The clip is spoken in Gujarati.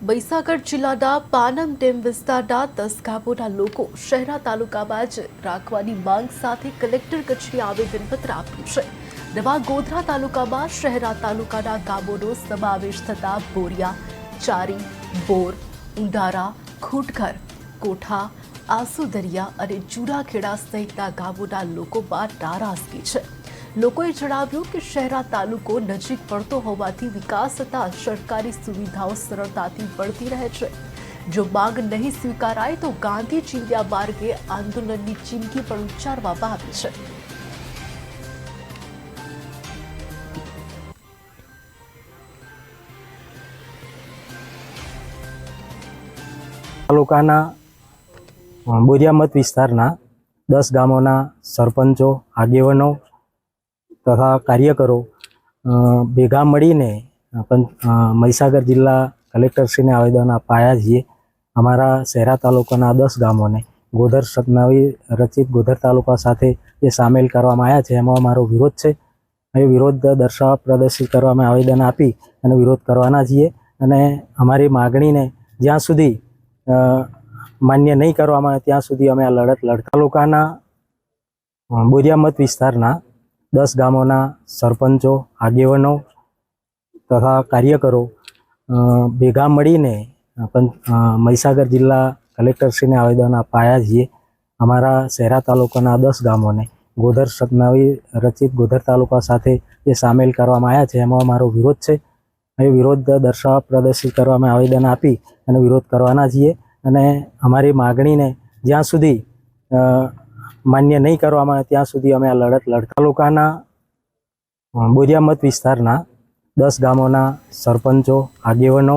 મહીસાગર જિલ્લાના પાનમ ડેમ વિસ્તારના દસ ગામોના લોકો શહેરા તાલુકામાં જ રાખવાની માંગ સાથે કલેક્ટર કચેરી આવેદનપત્ર આપ્યું છે. નવા ગોધરા તાલુકામાં શહેરા તાલુકાના ગામોનો સમાવેશ થતા બોરિયા, ચારી, બોર ઉંડારા ખૂટઘર, કોઠા આસુદરિયા અને જુડાખેડા સહિતના ગામોના લોકોમાં નારાજગી છે. લોકોએ જણાવ્યું કે શહેરા તાલુકો નજીક પડતો હોવાથી વિકાસ થતા સરકારી સુવિધાઓ સરળતાથી મળતી રહે છે. જો માંગ નહીં સ્વીકારાય તો ગાંધી ચિંધ્યા માર્ગે આંદોલનની ચીમકી પણ ઉચ્ચારવામાં આવી છે. તાલુકાના બોરિયામત મત વિસ્તારના દસ ગામોના સરપંચો, આગેવાનો તથા કાર્યકરો ભેગા મળીને મહીસાગર જિલ્લા કલેક્ટરશ્રીને આવેદન અપાયા છીએ. અમારા શહેરા તાલુકાના દસ ગામોને ગોધર નવી રચિત ગોધર તાલુકા સાથે જે સામેલ કરવામાં આવ્યા છે. એમાં અમારો વિરોધ છે. એ વિરોધ દર્શાવવા પ્રદર્શિત કરવામાં આવેદન આપી અને વિરોધ કરવાના છીએ અને અમારી માગણીને જ્યાં સુધી માન્ય નહીં કરવામાં આવે ત્યાં સુધી અમે આ લડત લડતા તાલુકાના અ, બોરિયા મત વિસ્તારના દસ ગામોના સરપંચો, આગેવાનો તથા કાર્યકરો ભેગા મળીને મહીસાગર જિલ્લા કલેક્ટરશ્રીને આવેદન અપાયા છીએ. અમારા શહેરા તાલુકાના દસ ગામોને ગોધર નવી રચિત ગોધર તાલુકા સાથે જે સામેલ કરવામાં આવ્યા છે. એમાં અમારો વિરોધ છે. એ વિરોધ દર્શાવવા પ્રદર્શિત કરવામાં આવેદન આપી અને વિરોધ કરવાના છીએ અને અમારી માગણીને જ્યાં સુધી માન્ય નહીં કરવામાં આવે ત્યાં સુધી અમે આ લડત લડતા. તાલુકાના બોરિયામત મત વિસ્તારના દસ ગામોના સરપંચો, આગેવાનો